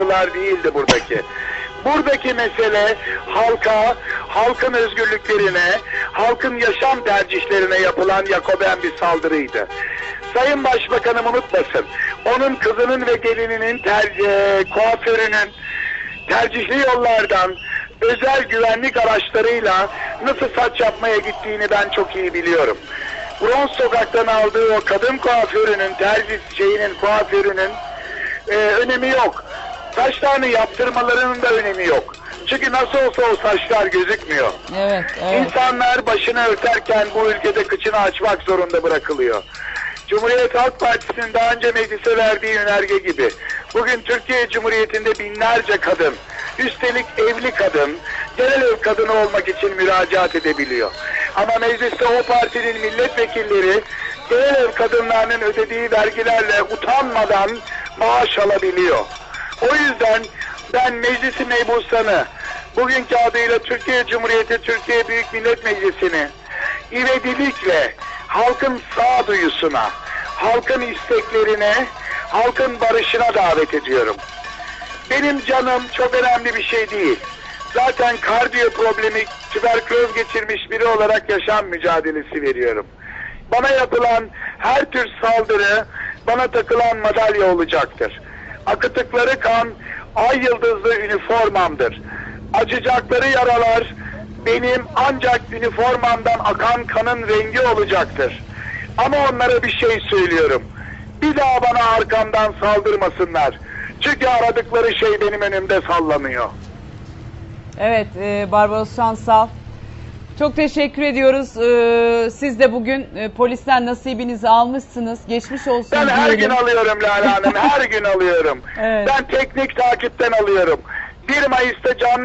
Bunlar değildi buradaki. Buradaki mesele halka, halkın özgürlüklerine, halkın yaşam tercihlerine yapılan Yakoben bir saldırıydı. Sayın Başbakanım unutmasın, onun kızının ve gelininin ter, kuaförünün tercihli yollardan özel güvenlik araçlarıyla nasıl saç yapmaya gittiğini ben çok iyi biliyorum. Bronz sokaktan aldığı o kadın kuaförünün, tercih şeyinin kuaförünün e, önemi yok. Saçlarını yaptırmalarının da önemi yok. Çünkü nasıl olsa o saçlar gözükmüyor. Evet, evet. İnsanlar başını örterken bu ülkede kıçını açmak zorunda bırakılıyor. Cumhuriyet Halk Partisi'nin daha önce meclise verdiği önerge gibi bugün Türkiye Cumhuriyeti'nde binlerce kadın, üstelik evli kadın, genel ev kadını olmak için müracaat edebiliyor. Ama mecliste o partinin milletvekilleri genel ev kadınlarının ödediği vergilerle utanmadan maaş alabiliyor. O yüzden ben meclisi mebusanı, bugünkü adıyla Türkiye Cumhuriyeti Türkiye Büyük Millet Meclisi'ni ivedilikle halkın sağduyusuna, halkın isteklerine, halkın barışına davet ediyorum. Benim canım çok önemli bir şey değil. Zaten kardiyo problemi, tüberküloz geçirmiş biri olarak yaşam mücadelesi veriyorum. Bana yapılan her tür saldırı bana takılan madalya olacaktır. Akıtıkları kan ay yıldızlı üniformamdır. Acıcakları yaralar benim ancak üniformamdan akan kanın rengi olacaktır. Ama onlara bir şey söylüyorum. Bir daha bana arkamdan saldırmasınlar. Çünkü aradıkları şey benim önümde sallanıyor. Evet, e, Barbaros Şansal. Çok teşekkür ediyoruz. Ee, siz de bugün e, polisten nasibinizi almışsınız. Geçmiş olsun Ben her gün alıyorum Lale Hanım, her gün alıyorum. Evet. Ben teknik takipten alıyorum. 1 Mayıs'ta canlı